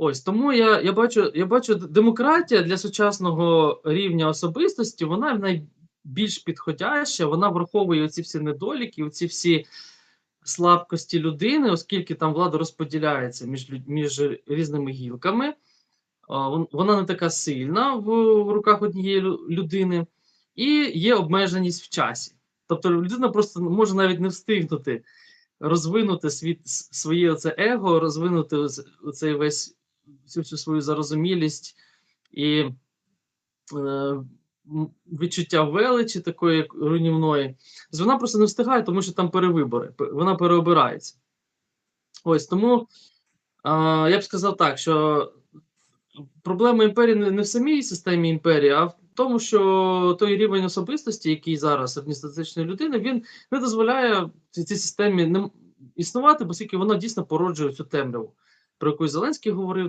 Ось тому я я бачу я бачу демократія для сучасного рівня особистості, вона найбільш підходяща, вона враховує оці всі недоліки, оці всі слабкості людини, оскільки там влада розподіляється між між різними гілками. Вона не така сильна в руках однієї людини, і є обмеженість в часі. Тобто людина просто може навіть не встигнути розвинути свій с своє оце его, розвинути оц оцей весь всю цю свою зарозумілість і, е, відчуття величі такої руйнівної. Вона просто не встигає, тому що там перевибори, вона переобирається. Ось тому, а, я б сказав так, що проблема імперії не не в самій системі імперії, а в тому, що той рівень особистості, який зараз середньостатистичної людини, він не дозволяє цій системі нем існувати, оскільки вона дійсно породжує цю темряву, про яку Зеленський говорив.